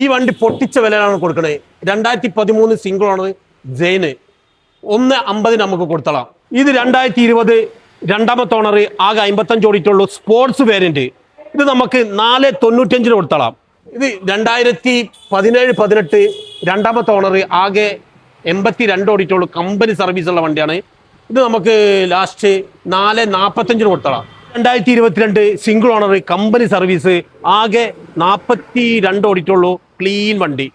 ഈ വണ്ടി പൊട്ടിച്ച വിലയിലാണ് കൊടുക്കണേ. രണ്ടായിരത്തി പതിമൂന്ന് സിംഗിൾ ആണ് ജെയിന്. ഒന്ന് അമ്പതിന് നമുക്ക് കൊടുത്തളാം. ഇത് രണ്ടായിരത്തി ഇരുപത് രണ്ടാമത്തെ ഓണർ ആകെ അമ്പത്തഞ്ച് ഓടിയിട്ടുള്ളൂ. സ്പോർട്സ് വേരിയന്റ് ഇത് നമുക്ക് നാല് തൊണ്ണൂറ്റഞ്ചിന് കൊടുത്തളാം. ഇത് രണ്ടായിരത്തി പതിനേഴ് പതിനെട്ട് രണ്ടാമത്തെ ഓണർ ആകെ എൺപത്തി രണ്ട് ഓടിയിട്ടുള്ളൂ. കമ്പനി സർവീസ് ഉള്ള വണ്ടിയാണ്. ഇത് നമുക്ക് ലാസ്റ്റ് നാല് നാൽപ്പത്തഞ്ചിന് കൊടുത്തളാം. രണ്ടായിരത്തി ഇരുപത്തിരണ്ട് സിംഗിൾ ഓണർ കമ്പനി സർവീസ് ആകെ നാൽപ്പത്തി രണ്ട് ഓടിയിട്ടുള്ളൂ. ക്ലീൻ വണ്ടി.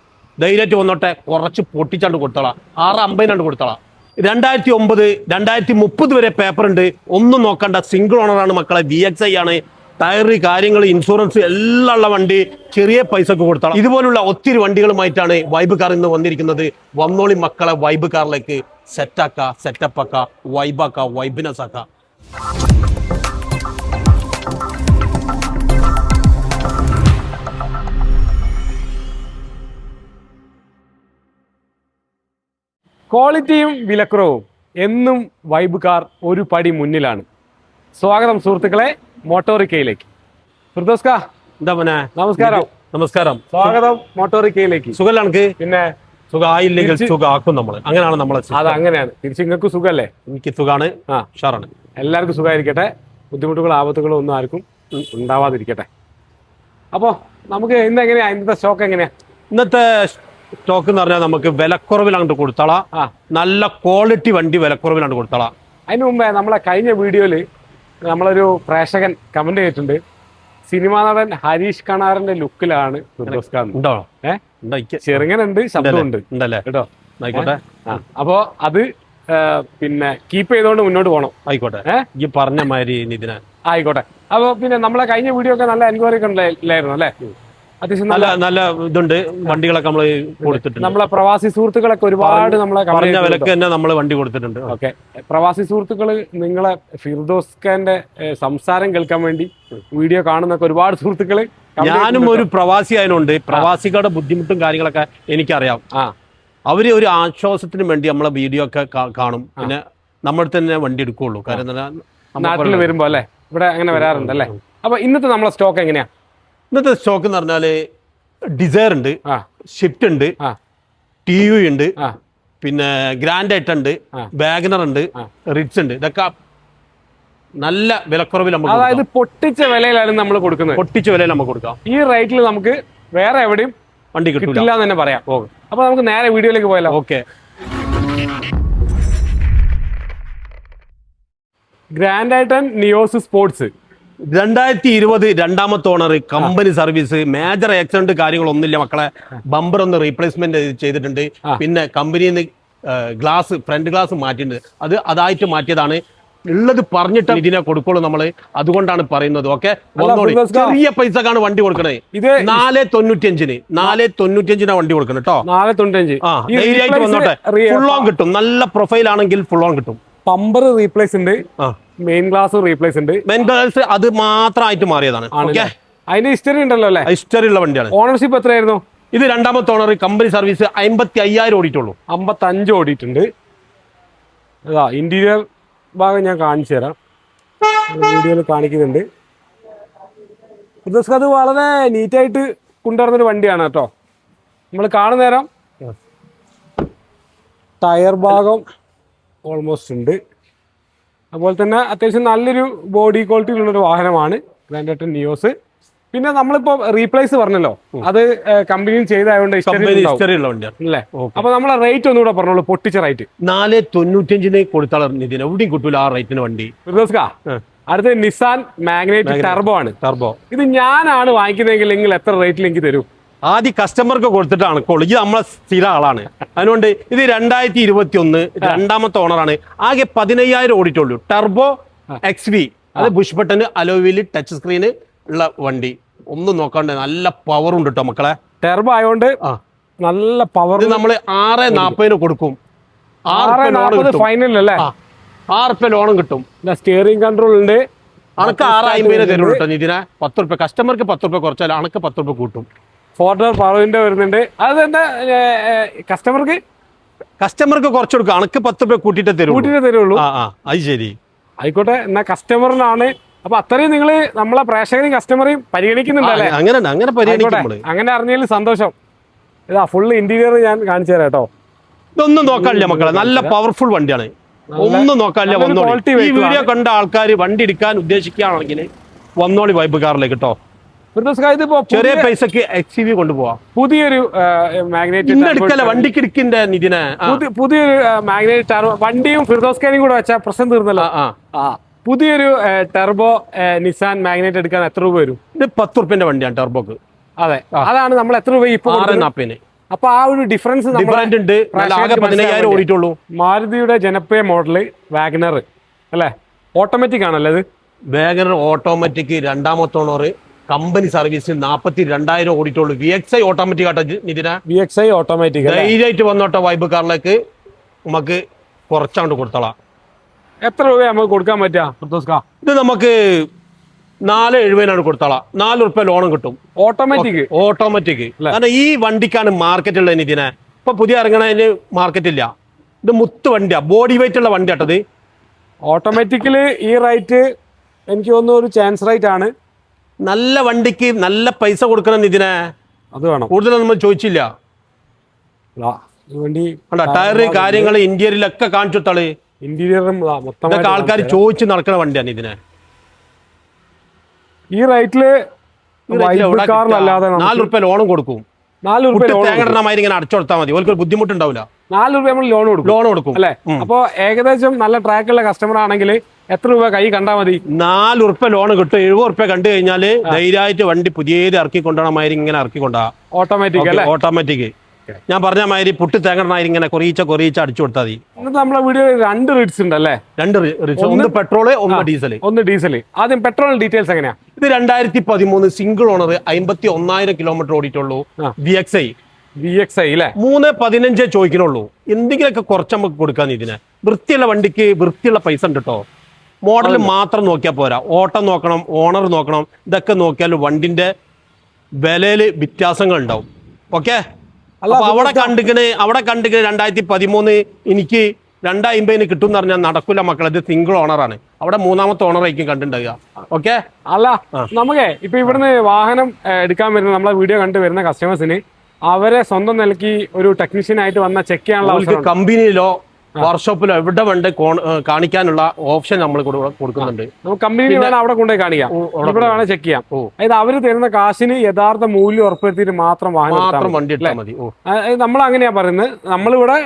ധൈര്യമായിട്ട് വന്നോട്ടെ. കുറച്ച് പൊട്ടിച്ചാണ്ട് കൊടുത്തോളാം. ആറ് അമ്പതിനാണ്ട് കൊടുത്തോളാം. രണ്ടായിരത്തി ഒമ്പത് രണ്ടായിരത്തി മുപ്പത് വരെ പേപ്പർ ഉണ്ട്. ഒന്നും നോക്കണ്ട. സിംഗിൾ ഓണറാണ് മക്കളെ. വി എക്സ് ഐ ആണ്. ടയർ കാര്യങ്ങൾ ഇൻഷുറൻസ് എല്ലാം ഉള്ള വണ്ടി ചെറിയ പൈസക്ക് കൊടുത്തണം ഇതുപോലുള്ള ഒത്തിരി വണ്ടികളുമായിട്ടാണ് വൈബ് കാർ ഇന്ന് വന്നിരിക്കുന്നത്. വന്നോളി മക്കളെ വൈബ് കാറിലേക്ക് സെറ്റാക്ക സെറ്റപ്പ് ആക്ക വൈബാക്ക വൈബിനസ് ആക്ക. ക്വാളിറ്റിയും വിലക്കുറവും എന്നും വൈബ് കാർ ഒരു പടി മുന്നിലാണ്. സ്വാഗതം സുഹൃത്തുക്കളെ മോട്ടോറിക്കയിലേക്ക്. ഫിർദോസ് കാ എന്താ നമസ്കാരം. നമസ്കാരം. സ്വാഗതം മോട്ടോറിക്കയിലേക്ക്. സുഖമാണ് പിന്നെ സുഖമായില്ലെങ്കിൽ സുഖമാക്കും നമ്മൾ അങ്ങനെയാണ് നമ്മളെ അത് അങ്ങനെയാണ് തിരിച്ച് നിങ്ങൾക്ക് സുഖമല്ലേ? എനിക്ക് സുഖമാണ്. ആ. ഉഷാറാണ്. എല്ലാവർക്കും സുഖമായിരിക്കട്ടെ. ബുദ്ധിമുട്ടുകളോ ആപത്തുകളോ ഒന്നും ആർക്കും ഉണ്ടാവാതിരിക്കട്ടെ. അപ്പോൾ നമുക്ക് ഇന്ന് എങ്ങനെയാ? ഇന്നത്തെ സ്റ്റോക്ക് എങ്ങനെയാ? ഇന്നത്തെ സ്റ്റോക്ക് എന്ന് പറഞ്ഞാൽ നമുക്ക് വിലക്കുറവിലാണ് അങ്ങോട്ട് ആ നല്ല ക്വാളിറ്റി വണ്ടി വിലക്കുറവിലാണ് കൊടുത്തള. അതിന് മുമ്പേ നമ്മളെ കഴിഞ്ഞ വീഡിയോയിൽ നമ്മളൊരു പ്രേക്ഷകൻ കമന്റ് ചെയ്തിട്ടുണ്ട്. സിനിമാ നടൻ ഹരീഷ് കണാറിന്റെ ലുക്കിലാണ് ഖാൻ ഉണ്ടോ? ചെറുങ്ങനുണ്ട് ശബ്ദമുണ്ട്. ഉണ്ടല്ലേ? കേട്ടോ? ആയിക്കോട്ടെ. അപ്പോ അത് പിന്നെ കീപ്പ് ചെയ്തോണ്ട് മുന്നോട്ട് പോകണം ആയിക്കോട്ടെ? ഈ പറഞ്ഞ മാതിരി നിതിന. ആയിക്കോട്ടെ. അപ്പൊ പിന്നെ നമ്മളെ കഴിഞ്ഞ വീഡിയോ ഒക്കെ നല്ല എൻക്വയറി ഒക്കെ ഉണ്ടായിരുന്നു അല്ലേ? അത്യാവശ്യം നല്ല നല്ല ഇതുണ്ട്. വണ്ടികളൊക്കെ നമ്മൾ കൊടുത്തിട്ടുണ്ട്. നമ്മളെ പ്രവാസി സുഹൃത്തുക്കളൊക്കെ ഒരുപാട് നമ്മളെ പറഞ്ഞ വിലക്ക് തന്നെ നമ്മൾ വണ്ടി കൊടുത്തിട്ടുണ്ട്. ഓക്കെ. പ്രവാസി സുഹൃത്തുക്കൾ നിങ്ങളെ ഫിർദോസ് ഖാന്റെ സംസാരം കേൾക്കാൻ വേണ്ടി വീഡിയോ കാണുന്നൊക്കെ ഒരുപാട് സുഹൃത്തുക്കൾ ഞാനും ഒരു പ്രവാസി ആയതുകൊണ്ട് പ്രവാസികളുടെ ബുദ്ധിമുട്ടും കാര്യങ്ങളൊക്കെ എനിക്കറിയാം. ആ. അവർ ഒരു ആശ്വാസത്തിന് വേണ്ടി നമ്മളെ വീഡിയോ ഒക്കെ കാണും. പിന്നെ നമ്മൾ തന്നെ വണ്ടി എടുക്കുള്ളൂ. കാരണം നാട്ടിൽ വരുമ്പോ അല്ലേ? ഇവിടെ അങ്ങനെ വരാറുണ്ട് അല്ലേ? അപ്പൊ ഇന്നത്തെ നമ്മളെ സ്റ്റോക്ക് എങ്ങനെയാ? ഇന്നത്തെ സ്റ്റോക്ക് എന്ന് പറഞ്ഞാൽ ഡിസയർ ഉണ്ട് ഷിഫ്റ്റ് ഉണ്ട് ടി യു ഉണ്ട് പിന്നെ ഗ്രാൻഡ് ഐറ്റം ഉണ്ട്. വാഗനർ ഉണ്ട് റിറ്റ്സ് റിച്ച് ഉണ്ട്. ഇതൊക്കെ നല്ല വിലക്കുറവിൽ നമുക്ക് അതായത് പൊട്ടിച്ച വിലയിലാണ് നമ്മൾ കൊടുക്കുന്നത്. പൊട്ടിച്ച വിലയിൽ നമുക്ക് കൊടുക്കാം. ഈ റേറ്റിൽ നമുക്ക് വേറെ എവിടെയും വണ്ടി കിട്ടില്ല എന്ന് തന്നെ പറയാം. അപ്പൊ നമുക്ക് നേരെ വീഡിയോയിലേക്ക് പോയാലോ? ഓക്കെ. ഗ്രാൻഡ് ആയിട്ടൻ നിയോസ് സ്പോർട്സ് രണ്ടായിരത്തി ഇരുപത് രണ്ടാമത്തെ owner company service major accident കാര്യങ്ങളൊന്നുമില്ല മക്കളെ. ബമ്പർ ഒന്ന് റീപ്ലേസ്മെന്റ് ചെയ്തിട്ടുണ്ട്. പിന്നെ കമ്പനിയിൽ നിന്ന് ഗ്ലാസ് ഫ്രണ്ട് ഗ്ലാസ് മാറ്റിയിട്ടുണ്ട്. അത് അതായിട്ട് മാറ്റിയതാണ്. ഉള്ളത് പറഞ്ഞിട്ട് ഇതിനെ കൊടുക്കുള്ളൂ നമ്മൾ. അതുകൊണ്ടാണ് പറയുന്നത്. ഓക്കെ. ചെറിയ പൈസക്കാണ് വണ്ടി കൊടുക്കണേ. ഇത് നാല് തൊണ്ണൂറ്റിയഞ്ചിന്. നാല് തൊണ്ണൂറ്റിയഞ്ചിനാണ് വണ്ടി കൊടുക്കണം കേട്ടോ നാല് തൊണ്ണൂറ്റിയഞ്ച്. ആ ധൈര്യമായിട്ട് വന്നോട്ടെ. ഫുൾ ഓൺ കിട്ടും. നല്ല പ്രൊഫൈൽ ആണെങ്കിൽ ഫുൾ ഓൺ കിട്ടും. പമ്പർ റീപ്ലേസ് ഉണ്ട്. മെയിൻ ഗ്ലാസ് റീപ്ലേസ് ഉണ്ട്. മെയിൻ ഗ്ലാസ് അത് മാത്രമായിട്ട് മാറിയതാണ്. ഓക്കെ അതിന്റെ ഹിസ്റ്ററി ഉണ്ടല്ലോ അല്ലേ? ഹിസ്റ്ററി ഉള്ള വണ്ടിയാണ്. ഓണർഷിപ്പ് എത്രയായിരുന്നു? ഇത് രണ്ടാമത്തെ ഓണർ കമ്പനി സർവീസ് അമ്പത്തി അയ്യായിരം ഓടിയിട്ടുള്ളൂ. അമ്പത്തഞ്ച് ഓടിയിട്ടുണ്ട്. അതാ ഇന്റീരിയർ ഭാഗം ഞാൻ കാണിച്ചു തരാം. വീഡിയോയിൽ കാണിക്കുന്നുണ്ട്. ഫിറോസ് അത് വളരെ നീറ്റായിട്ട് കൊണ്ടുവരുന്നൊരു വണ്ടിയാണ് കേട്ടോ. നമ്മൾ കാണുന്ന നേരം ടയർ ഭാഗം ഓൾമോസ്റ്റ് ഉണ്ട്. അതുപോലെ തന്നെ അത്യാവശ്യം നല്ലൊരു ബോഡി ക്വാളിറ്റി ഉള്ളൊരു വാഹനമാണ് ഗ്രാൻഡേറ്റൻ നിയോസ് പിന്നെ നമ്മളിപ്പോ റീപ്ലേസ് പറഞ്ഞല്ലോ. അത് കമ്പനിയിൽ ചെയ്തായതുകൊണ്ട് അല്ലേ. അപ്പൊ നമ്മളെ റേറ്റ് ഒന്നുകൂടെ പറഞ്ഞോളൂ പൊട്ടിച്ച റേറ്റ് നാല് തൊണ്ണൂറ്റിയഞ്ചിന് കൊടുത്താൽ ഇതിന് എവിടെയും കിട്ടൂല ആ റേറ്റിന് വണ്ടി. അടുത്ത നിസാൻ മാഗ്നേറ്റ് ടർബോ ആണ്. ടർബോ ഇത് ഞാനാണ് വാങ്ങിക്കുന്നതെങ്കിൽ നിങ്ങൾ എത്ര റേറ്റിൽ എനിക്ക് തരും? ആദ്യം കസ്റ്റമർക്ക് കൊടുത്തിട്ടാണ് കോൾ ഇത് നമ്മളെ സ്ഥിര ആളാണ്. അതുകൊണ്ട് ഇത് രണ്ടായിരത്തി ഇരുപത്തി ഒന്ന് രണ്ടാമത്തെ ഓണറാണ് ആകെ പതിനയ്യായിരം ഓടിയിട്ടുള്ളൂ. ടർബോ എക്സ് വി അത് ബുഷ് ബട്ടൺ അലോവിൽ ടച്ച് സ്ക്രീന് ഉള്ള വണ്ടി. ഒന്നും നോക്കാണ്ട് നല്ല പവർ ഉണ്ട് കേട്ടോ മക്കളെ. ടർബോ ആയതുകൊണ്ട് നല്ല പവർ നമ്മൾ ആറ് നാപ്പതിന് കൊടുക്കും. ആറ് കിട്ടും. ഫൈനൽ അല്ലേ? ആറ് റുപ്യ ലോണും കിട്ടും. സ്റ്റിയറിംഗ് കൺട്രോൾ ഉണ്ട്. അണക്ക് ആറ് അമ്പതിനെ തരുള്ളൂ കേട്ടോ ഇതിനെ പത്ത് റുപ്യ കസ്റ്റമർക്ക് പത്ത് റുപ്യ കുറച്ചാൽ അണക്ക് പത്ത് റുപ്യ കൂട്ടും. ഫോർഡർ പവറിന്റെ വരുന്നുണ്ട്. അത് എന്താ കസ്റ്റമർക്ക് കസ്റ്റമർക്ക് കുറച്ച് കൊടുക്കും. അണക്ക് പത്ത് രൂപ കൂട്ടിട്ട് തരും കൂട്ടിട്ട് തരുള്ളൂ. ആ ആ അത് ശരി. ആയിക്കോട്ടെ എന്നാ കസ്റ്റമറിനാണ് അപ്പൊ അത്രയും നിങ്ങൾ നമ്മളെ പ്രേക്ഷകരെയും കസ്റ്റമറെയും പരിഗണിക്കുന്നുണ്ടല്ലേ അങ്ങനെ അങ്ങനെ അങ്ങനെ അറിഞ്ഞതിൽ സന്തോഷം. ഇതാ ഫുൾ ഇന്റീരിയർ ഞാൻ കാണിച്ചു തരാം കേട്ടോ. ഇതൊന്നും നോക്കാനില്ല മക്കളെ. നല്ല പവർഫുൾ വണ്ടിയാണ്. ഒന്നും നോക്കാനില്ല വന്നോളി. ഈ വീഡിയോ കണ്ട ആൾക്കാർ വണ്ടി എടുക്കാൻ ഉദ്ദേശിക്കുകയാണെങ്കിൽ വന്നോളി വൈബ് കാറിലേക്ക് കേട്ടോ ചെറിയ പൈസക്ക് എക്സ് വി കൊണ്ടുപോവാം. പുതിയൊരു മാഗ്നേറ്റ് എടുക്കല്ല വണ്ടിക്ക് ഇടിക്കിന്റെ നിതിനെ പുതിയൊരു പുതിയൊരു ടർബോ വണ്ടിയും ഫിർദോസ് ഖാനും കൂടെ വെച്ചാൽ പ്രശ്നം തീർന്നല്ലോ. പുതിയൊരു ടെർബോ നിസാൻ മാഗ്നേറ്റ് എടുക്കാൻ എത്ര രൂപ വരും? ഇത് പത്ത് റുപ്യന്റെ വണ്ടിയാണ് ടെർബോക്ക് അതെ. അതാണ് നമ്മൾ എത്ര രൂപ ഇപ്പൊ കൊടുക്കുന്നത്? അപ്പൊ ആ ഒരു ഡിഫറൻസ് ഡിഫറന്റ് ഉണ്ട്. ആകെ പതിനയ്യായിരം ഓടിയിട്ടുള്ളൂ. മാരുതിയുടെ ജനപ്രിയ മോഡൽ വാഗ്നർ അല്ലേ? ഓട്ടോമാറ്റിക് ആണല്ലേ ഇത്. വാഗ്നർ ഓട്ടോമാറ്റിക് രണ്ടാമത്തെ ഓണർ കമ്പനി സർവീസിൽ നാപ്പത്തി രണ്ടായിരം ഓടിയിട്ടുള്ളൂ. V X I automatic auto Nithina? V X I automatic ധൈര്യമായിട്ട് വന്നോട്ടെ വൈബ് കാറിലേക്ക്. നമുക്ക് കുറച്ചാണ്ട് കൊടുത്തോളാം. എത്ര രൂപ നമുക്ക് കൊടുക്കാൻ പറ്റുക ഇത് നമുക്ക് നാല് എഴുപതിനാണ് കൊടുത്തോളാം. നാല് റുപ്യ ലോണും കിട്ടും. ഓട്ടോമാറ്റിക് ഓട്ടോമാറ്റിക് കാരണം ഈ വണ്ടിക്കാണ് മാർക്കറ്റ് ഉള്ളത് ഇതിനെ ഇപ്പൊ പുതിയ ഇറങ്ങണതിന് മാർക്കറ്റ് ഇല്ല ഇത് മുത്ത് വണ്ടിയാ. ബോഡി വെയിറ്റ് ഉള്ള വണ്ടി ആട്ടത് ഓട്ടോമാറ്റിക്കൽ ഈ റൈറ്റ് എനിക്ക് തോന്നുന്നു ഒരു ചാൻസ് റൈറ്റ് ആണ്. നല്ല വണ്ടിക്ക് നല്ല പൈസ കൊടുക്കണം ഇതിനെ അത് വേണം. കൂടുതൽ നമ്മൾ ചോദിച്ചില്ല. വണ്ടി ടയർ കാര്യങ്ങൾ ഇന്ത്യയിലൊക്കെ കാണിച്ചു തളി ഇന്റീരിയറും ഇതൊക്കെ ആൾക്കാർ ചോദിച്ച് നടക്കുന്ന വണ്ടിയാണ് ഇതിനെ ഈ റേറ്റിൽ നാല് റുപ്യ ലോണും കൊടുക്കും. നാല് തേങ്ങടനമാതിരി ഇങ്ങനെ അടച്ചു കൊടുത്താൽ മതി. ഓർക്ക് ബുദ്ധിമുട്ടുണ്ടാവില്ല നാല് രൂപ നമ്മൾ ലോൺ കൊടുക്കും. ലോൺ കൊടുക്കും. അല്ലെ? അപ്പൊ ഏകദേശം നല്ല ട്രാക്കുള്ള കസ്റ്റമർ ആണെങ്കിൽ എത്ര രൂപ കൈ കണ്ടാൽ മതി? നാല് ഉറുപ്പ ലോൺ കിട്ടും. എഴുപത് ഉറുപ്പ കണ്ടു കഴിഞ്ഞാൽ ധൈര്യമായിട്ട് വണ്ടി പുതിയത് ഇറക്കി കൊണ്ടുപോകണമായിരി ഇങ്ങനെ ഇറക്കി കൊണ്ടാ ഓട്ടോമാറ്റിക് അല്ലേ? ഓട്ടോമാറ്റിക് ഞാൻ പറഞ്ഞ മാതിരി പുട്ടി തേങ്ങടനായി ഇങ്ങനെ കൊറീച്ച കൊറീച്ച അടിച്ചു കൊടുത്താൽ മതി. ഇന്നത്തെ നമ്മളെ വീഡിയോ രണ്ട് റീറ്റ്സ് ഉണ്ട് അല്ലേ രണ്ട് റീഡ്സ് ഒന്ന് പെട്രോൾ ഒന്ന് ഡീസൽ ഒന്ന് ഡീസൽ ആദ്യം പെട്രോൾ ഡീറ്റെയിൽസ് എങ്ങനെയാ? ഇത് രണ്ടായിരത്തി പതിമൂന്ന് സിംഗിൾ ഓണർ അമ്പത്തി ഒന്നായിരം kilometre ഓടിയിട്ടുള്ളൂ. V X I V X I അല്ലേ? മൂന്ന് പതിനഞ്ചേ ചോദിക്കണുള്ളൂ. എന്തെങ്കിലുമൊക്കെ കുറച്ച് നമുക്ക് കൊടുക്കാൻ ഇതിന്. വൃത്തിയുള്ള വണ്ടിക്ക് വൃത്തിയുള്ള പൈസ ഉണ്ട്? കേട്ടോ മോഡൽ മാത്രം നോക്കിയാൽ പോരാ. ഓട്ടം നോക്കണം ഓണർ നോക്കണം ഇതൊക്കെ നോക്കിയാൽ വണ്ടിന്റെ വിലയിൽ വ്യത്യാസങ്ങൾ ഉണ്ടാവും ഓക്കെ? അല്ല, അപ്പൊ അവിടെ കണ്ടിക്കണ് അവിടെ കണ്ടിക്കണ് രണ്ടായിരത്തി പതിമൂന്ന് എനിക്ക് രണ്ടായിരം കിട്ടും എന്ന് പറഞ്ഞാൽ നടക്കില്ല മക്കളെ. ഇത് സിംഗിൾ ഓണറാണ് അവിടെ മൂന്നാമത്തെ ഓണർ ആയിരിക്കും കണ്ടിട്ടുണ്ടാവുക. ഓക്കെ? അല്ല നമുക്ക് ഇപ്പൊ ഇവിടുന്ന് വാഹനം എടുക്കാൻ വരുന്ന നമ്മളെ വീഡിയോ കണ്ടു വരുന്ന കസ്റ്റമേഴ്സിന് അവരെ സ്വന്തം നിലയ്ക്ക് ഒരു ടെക്നീഷ്യൻ ആയിട്ട് വന്ന ചെക്ക് ചെയ്യാനുള്ള കമ്പനിയിലോ വർക്ക്ഷോപ്പിലോ എവിടെ വേണ്ട കാണിക്കാനുള്ള ഓപ്ഷൻ നമ്മൾ കൊടുക്കുന്നുണ്ട്. കമ്പനി അവിടെ കൊണ്ടുപോയി കാണിക്കാം. ഇവിടെ ചെക്ക് ചെയ്യാം. അതായത് അവർ തരുന്ന കാശിന് യഥാർത്ഥ മൂല്യം ഉറപ്പുവരുത്തിയിട്ട് മാത്രം മാത്രം വണ്ടി എടുത്താൽ മതി. നമ്മൾ അങ്ങനെയാ പറയുന്നത്. നമ്മളിവിടെ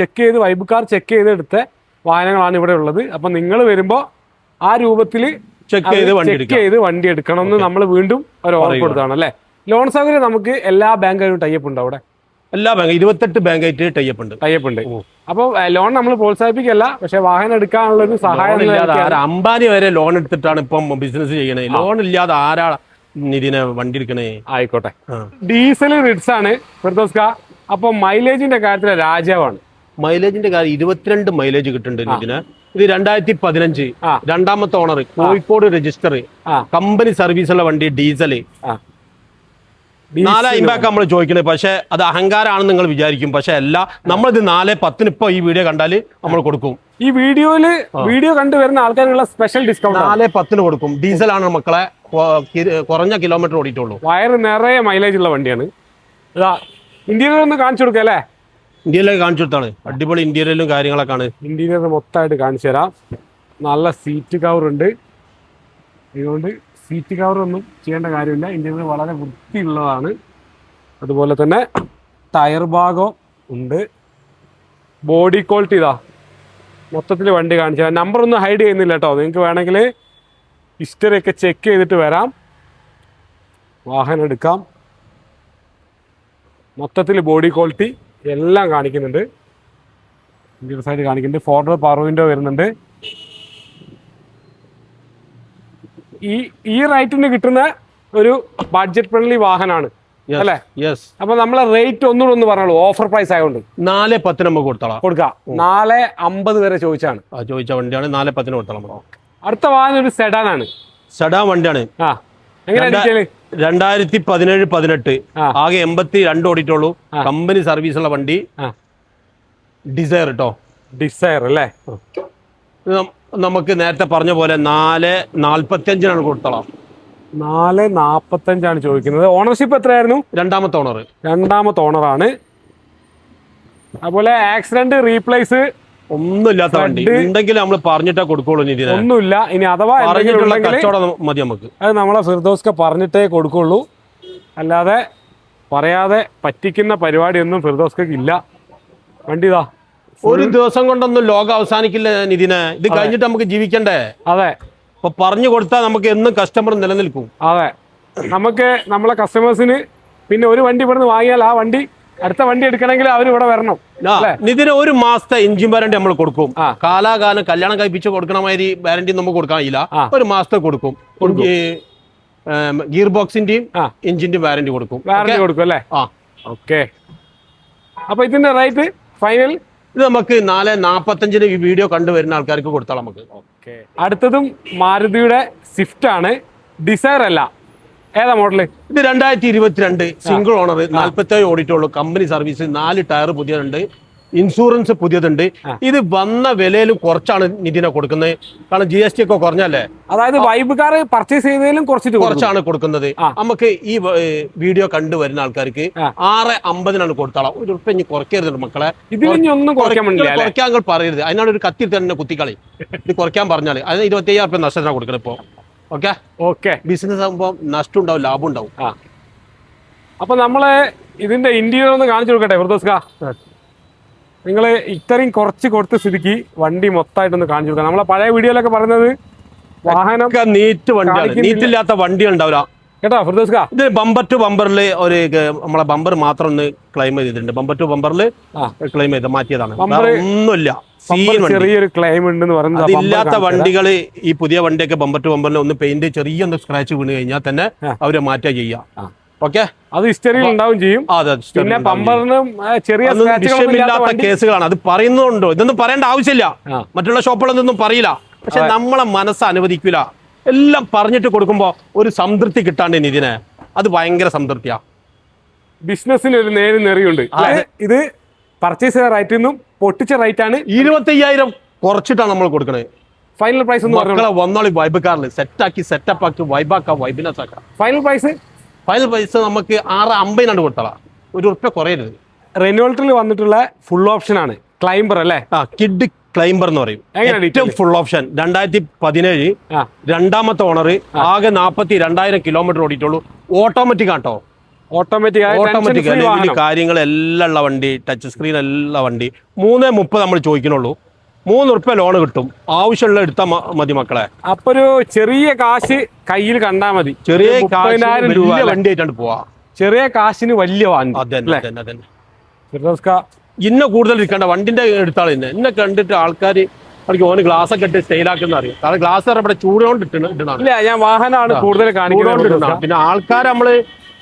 ചെക്ക് ചെയ്ത് വൈബ് കാർ ചെക്ക് ചെയ്ത് എടുത്ത വാഹനങ്ങളാണ് ഇവിടെ ഉള്ളത്. അപ്പൊ നിങ്ങൾ വരുമ്പോ ആ രൂപത്തിൽ ചെക്ക് ചെയ്ത് വണ്ടി ചെക്ക് ചെയ്ത് വണ്ടി എടുക്കണം എന്ന് നമ്മൾ വീണ്ടും ഒരു ഓർമ്മ. കൊടുത്താണ് അല്ലേ? ലോൺ സൗകര്യം നമുക്ക് എല്ലാ ബാങ്കുകളും ടൈപ്പ് ഉണ്ട് അവിടെ? എല്ലാ ബാങ്ക് ഇരുപത്തെട്ട് ബാങ്കായിട്ട് ടൈപ്പ് ഉണ്ട്. ടൈപ്പ് ഉണ്ട്. അപ്പോൾ ലോൺ നമ്മൾ പ്രോത്സാഹിപ്പിക്കല്ല പക്ഷെ വാഹനം എടുക്കാനുള്ള ഒരു സഹായം അംബാനി വരെ ലോൺ എടുത്തിട്ടാണ് ഇപ്പം ബിസിനസ് ചെയ്യണേ. ലോൺ ഇല്ലാതെ ആരാ ഇതിനെ വണ്ടി എടുക്കണേ? ആയിക്കോട്ടെ. ഡീസൽ റിഡ്സ് ആണ് ഫിർദോസ് അപ്പൊ മൈലേജിന്റെ കാര്യത്തിൽ രാജാവാണ്. മൈലേജിന്റെ കാര്യം ഇരുപത്തിരണ്ട് മൈലേജ് കിട്ടുന്നുണ്ട് ഇതിന് ഇത് രണ്ടായിരത്തി പതിനഞ്ച് രണ്ടാമത്തെ ഓണർ കോഴിക്കോട് രജിസ്റ്റർ. കമ്പനി സർവീസുള്ള വണ്ടി ഡീസൽ ആ നാലായിമ്പാക്ക് നമ്മൾ ചോദിക്കണത് പക്ഷേ അത് അഹങ്കാരമാണെന്ന് നിങ്ങൾ വിചാരിക്കും. പക്ഷെ അല്ല നമ്മളിത് നാല് പത്തിന് ഇപ്പൊ ഈ വീഡിയോ കണ്ടാൽ നമ്മൾ കൊടുക്കും. ഈ വീഡിയോയിൽ വീഡിയോ കണ്ടു വരുന്ന ആൾക്കാരുള്ള സ്പെഷ്യൽ ഡിസ്കൗണ്ട് നാല് പത്തിന് കൊടുക്കും. ഡീസൽ ആണ് മക്കളെ കുറഞ്ഞ കിലോമീറ്റർ ഓടിയിട്ടുള്ളൂ. വയറ് നിറയെ മൈലേജ് ഉള്ള വണ്ടിയാണ്. ഇതാ ഇന്റീരിയർ ഒന്ന് കാണിച്ചു കൊടുക്കുക അല്ലേ? ഇന്ത്യയിലേക്ക് കാണിച്ചു കൊടുത്താണ്. അടിപൊളി ഇന്ത്യയിലും കാര്യങ്ങളൊക്കെ ആണ്. ഇന്റീരിയർ മൊത്തമായിട്ട് കാണിച്ചു തരാം. നല്ല സീറ്റ് കവർ ഉണ്ട്. അതുകൊണ്ട് സീറ്റ് കവർ ഒന്നും ചെയ്യേണ്ട കാര്യമില്ല. ഇന്റീരിയർ വളരെ വൃത്തിയുള്ളതാണ്. അതുപോലെ തന്നെ ടയർ ഭാഗം ഉണ്ട്. ബോഡി ക്വാളിറ്റി ഇതാ. മൊത്തത്തിൽ വണ്ടി കാണിച്ചാൽ നമ്പറൊന്നും ഹൈഡ് ചെയ്യുന്നില്ല കേട്ടോ. നിങ്ങൾക്ക് വേണമെങ്കിൽ ഹിസ്റ്ററി ഒക്കെ ചെക്ക് ചെയ്തിട്ട് വരാം. വാഹനം എടുക്കാം. മൊത്തത്തിൽ ബോഡി ക്വാളിറ്റി എല്ലാം കാണിക്കുന്നുണ്ട്. ഇന്ത്യൻ സൈഡ് കാണിക്കുന്നുണ്ട്. ഫോർഡർ പവർ വിൻഡോ വരുന്നുണ്ട്. ഈ ഈ റൈറ്റിന് കിട്ടുന്ന ഒരു ബഡ്ജറ്റ് ഫ്രണ്ട്ലി വാഹനമാണ് അല്ലേ? യെസ് അപ്പൊ നമ്മളെ റേറ്റ് ഒന്നുകൂടെ ഒന്ന് പറഞ്ഞോളൂ. ഓഫർ പ്രൈസ് ആയതുകൊണ്ട് നാല് പത്തിന് നമുക്ക് കൊടുത്തോളാം. കൊടുക്കാം. നാല് അമ്പത് വരെ ചോദിച്ചാണ്. ചോദിച്ച വണ്ടിയാണ് നാല് പത്തിന് കൊടുത്തോളാം. അടുത്ത വാഹനം ഒരു സെഡാൻ ആണ്. സെഡാൻ വണ്ടിയാണ്. ആ. രണ്ടായിരത്തി പതിനേഴ് പതിനെട്ട്. ആകെ എൺപത്തി രണ്ട് ഓടിട്ടുള്ളൂ കമ്പനി സർവീസുള്ള വണ്ടി. ആ. ഡിസയർ കേട്ടോ ഡിസയർ അല്ലേ? നമുക്ക് നേരത്തെ പറഞ്ഞ പോലെ നാല് നാൽപ്പത്തി അഞ്ചിനാണ് കൊടുത്തോളാം. നാല് നാൽപ്പത്തഞ്ചാണ് ചോദിക്കുന്നത്. ഓണർഷിപ്പ് എത്രയായിരുന്നു? രണ്ടാമത്തെ ഓണർ രണ്ടാമത്തെ ഓണറാണ് അതുപോലെ ആക്സിഡന്റ് റീപ്ലേസ് ഒന്നുമില്ലാത്ത വണ്ടി. ഉണ്ടെങ്കിൽ നമ്മൾ പറഞ്ഞിട്ടേ കൊടുക്കുള്ളൂ ഇതിനെ. ഒന്നുമില്ല. ഇനി അഥവാ കച്ചവടം മതി നമുക്ക്. അത് നമ്മളെ ഫിർദോസ്ക പറഞ്ഞിട്ടേ കൊടുക്കുള്ളൂ. അല്ലാതെ പറയാതെ പറ്റിക്കുന്ന പരിപാടിയൊന്നും ഫിർദോസ്കക്ക് ഇല്ല. വണ്ടി ഇതാ. ഒരു ദിവസം കൊണ്ടൊന്നും ലോകം അവസാനിക്കില്ല നിതിന്. ഇത് കഴിഞ്ഞിട്ട് നമുക്ക് ജീവിക്കണ്ടേ? അതെ. അപ്പൊ പറഞ്ഞു കൊടുത്താൽ നമുക്ക് എന്നും കസ്റ്റമർ നിലനിൽക്കും. അതെ. നമുക്ക് നമ്മളെ കസ്റ്റമേഴ്സിന് പിന്നെ ഒരു വണ്ടി ഇവിടുന്ന് വാങ്ങിയാൽ ആ വണ്ടി അടുത്ത വണ്ടി എടുക്കണമെങ്കിൽ അവർ ഇവിടെ വരണം. ആ, നിതിന് ഒരു മാസത്തെ എഞ്ചിൻ വാരണ്ടി നമ്മൾ കൊടുക്കും. കാലാകാലം കല്യാണം കഴിപ്പിച്ച് കൊടുക്കണമായി വാരണ്ടി വാറണ്ടി നമുക്ക് കൊടുക്കാൻ കഴിയില്ല. ഒരു മാസത്തെ കൊടുക്കും. ഗിയർ ബോക്സിന്റെയും. എഞ്ചിന്റെയും വാരണ്ടി കൊടുക്കും. Warranty Okay? കൊടുക്കും അല്ലേ? ആ. ഓക്കെ അപ്പൊ ഇതിന്റെ റേറ്റ് ഫൈനൽ ഇത് നമുക്ക് നാല് നാപ്പത്തഞ്ചിന് ഈ വീഡിയോ കണ്ടുവരുന്ന ആൾക്കാർക്ക് കൊടുത്താൽ നമുക്ക്. അടുത്തതും മാരുതിയുടെ സ്വിഫ്റ്റ് ആണ്. ഡിസൈർ അല്ല. ഏതാ മോഡൽ ഇത് രണ്ടായിരത്തി ഇരുപത്തിരണ്ട് സിംഗിൾ ഓണർ നാല്പത്തേഴ് ഓടിറ്റുള്ളൂ കമ്പനി സർവീസ് നാല് ടയർ പുതിയതുണ്ട്. ഇൻഷുറൻസ് പുതിയതുണ്ട്. ഇത് വന്ന വിലയിൽ കുറച്ചാണ് നിതിനെ കൊടുക്കുന്നത്. കാരണം ജി എസ് ടി ഒക്കെ കുറഞ്ഞല്ലേ? അതായത് വൈബ് കാർ പർച്ചേസ് ചെയ്തതിലും കുറച്ചിട്ട് കുറച്ചാണ് കൊടുക്കുന്നത്. നമുക്ക് ഈ വീഡിയോ കണ്ടു വരുന്ന കണ്ടുവരുന്ന ആൾക്കാർക്ക്. ആറ് അമ്പതിനാണ് കൊടുത്താളാം. ഒരു ഉറുപ്പ ഇനി കുറയ്ക്കരുത് മക്കളെ. കുറയ്ക്കാൻ പറയരുത്. അതിനാണ് ഒരു കത്തി തന്നെ കുത്തിക്കളി ഇത് കുറയ്ക്കാൻ പറഞ്ഞാൽ അതിന് ഇരുപത്തി അയ്യായിരം റുപ്യ നഷ്ടത്തിനാണ് കൊടുക്കണം ഇപ്പോ. ഓക്കെ? ഓക്കെ. ബിസിനസ് ആകുമ്പോൾ നഷ്ടം ഉണ്ടാവും ലാഭം ഉണ്ടാവും. അപ്പൊ നമ്മൾ ഇതിന്റെ ഇന്റീരിയർ ഒന്ന് കാണിച്ചു കൊടുക്കട്ടെ ഫിർദോസ്ക നിങ്ങൾ ഇത്രയും കുറച്ച് കൊടുത്ത സ്ഥിതിക്ക് വണ്ടി മൊത്തമായിട്ടൊന്ന് കാണിച്ചു കൊടുക്കാം. നമ്മളെ പഴയ വീഡിയോയിലൊക്കെ പറയുന്നത് വാഹനം നീറ്റ് വണ്ടിയാണ്. നീറ്റില്ലാത്ത വണ്ടി ഉണ്ടാവില്ല കേട്ടോ ഫിർദോസ്ക. ഇത് ബമ്പർ ടു ബമ്പറിൽ ഒരു നമ്മളെ ബമ്പർ മാത്രം ഒന്ന് ക്ലെയിം ചെയ്തിട്ടുണ്ട്. ബമ്പർ ടു ബമ്പറിൽ ക്ലെയിം ചെയ്ത മാറ്റിയതാണ്. ഒന്നുമില്ല. ചെറിയൊരു ക്ലെയിം ഉണ്ടെന്ന് പറയുന്നത് ഇല്ലാത്ത അതില്ലാത്ത വണ്ടികൾ ഈ പുതിയ വണ്ടിയൊക്കെ ബമ്പർ ടു ബമ്പറിൽ ഒന്ന് പെയിന്റ് ചെറിയൊന്ന് സ്ക്രാച്ച് വീണ് കഴിഞ്ഞാൽ തന്നെ അവരെ മാറ്റാ ചെയ്യാം. ഓക്കെ. അത് ഹിസ്റ്ററിയിൽ ഉണ്ടാവും ചെയ്യും. പിന്നെ പമ്പറിനും ചെറിയ വിഷയമില്ലാത്ത കേസുകളാണ്. അത് പറയുന്നുണ്ടോ? ഇതൊന്നും പറയേണ്ട ആവശ്യമില്ല. മറ്റുള്ള ഷോപ്പുകളൊന്നും പറയില്ല. പക്ഷെ നമ്മളെ മനസ്സ് അനുവദിക്കില്ല എല്ലാം പറഞ്ഞിട്ട് കൊടുക്കുമ്പോ ഒരു സംതൃപ്തി കിട്ടാണ്ട് ഇതിനെ അത് ഭയങ്കര സംതൃപ്തിയാ. ബിസിനസ്സിന് ഒരു നേര് നെറിയുണ്ട്. ഇത് പർച്ചേസ് ചെയ്ത റേറ്റിൽ നിന്നും പൊട്ടിച്ച റേറ്റ് ആണ്. ഇരുപത്തയ്യായിരം കുറച്ചിട്ടാണ് നമ്മൾ കൊടുക്കുന്നത് ഫൈനൽ പ്രൈസ് മക്കളെ വന്നോളി വൈബ് കാറിൽ സെറ്റാക്കി സെറ്റപ്പ് ആക്കി വൈബാക്കാം വൈബിനസ് ആക്കാം. ഫൈനൽ പ്രൈസ് ഫൈനൽ പൈസ നമുക്ക് ആറ് അമ്പതിനാണ് കൊടുത്തളാം ഒരു ഉറുപ്പ്യ കുറയരുത്. റെനോൾട്ടിൽ വന്നിട്ടുള്ള ഫുൾ ഓപ്ഷൻ ആണ്. ക്ലൈംബർ അല്ലേ? ആ കിഡ് ക്ലൈംബർ എന്ന് പറയും. ഏറ്റവും ഫുൾ ഓപ്ഷൻ രണ്ടായിരത്തി പതിനേഴ് രണ്ടാമത്തെ ഓണർ ആകെ നാൽപ്പത്തി രണ്ടായിരം kilometre ഓടിയിട്ടുള്ളൂ. Automatic auto. Automatic automatic എല്ലാം ഉള്ള വണ്ടി ടച്ച് സ്ക്രീൻ എല്ലാം വണ്ടി. മൂന്ന് മുപ്പത് നമ്മൾ ചോദിക്കണുള്ളൂ. മൂന്ന് ഉറുപ്പ്യ ലോൺ കിട്ടും. ആവശ്യമുള്ള എടുത്താൽ മതി മക്കളെ. അപ്പൊ ഒരു ചെറിയ കാശ് കയ്യിൽ കണ്ടാ മതി. ചെറിയ മുപ്പതിനായിരം കാശിന് രൂപ വലിയ വണ്ടി ആയിട്ടാണ് പോവാ. ചെറിയ കാശിന് വലിയ വാങ്ങി അതന്നെ അതന്നെ അതന്നെ. ഫിറോസ്ക ഇന്ന കൂടുതൽ ഇരിക്കണ്ട. വണ്ടിന്റെ എടുത്താൽ ഇന്ന. ഇന്നെ കണ്ടിട്ട് ആൾക്കാർ അവർക്ക് ഓന് ഗ്ലാസ് ഒക്കെ ഇട്ട് സ്റ്റൈലാക്കുന്ന അറിയാം. കാരണം ഗ്ലാസ് ഇവിടെ ചൂടുകൊണ്ട് ഇട്ടണ ഇല്ല ഞാൻ വാഹനമാണ് കൂടുതൽ ചൂടുകൊണ്ട് കാണിക്കുന്നത് ഇടണം പിന്നെ ആൾക്കാർ നമ്മൾ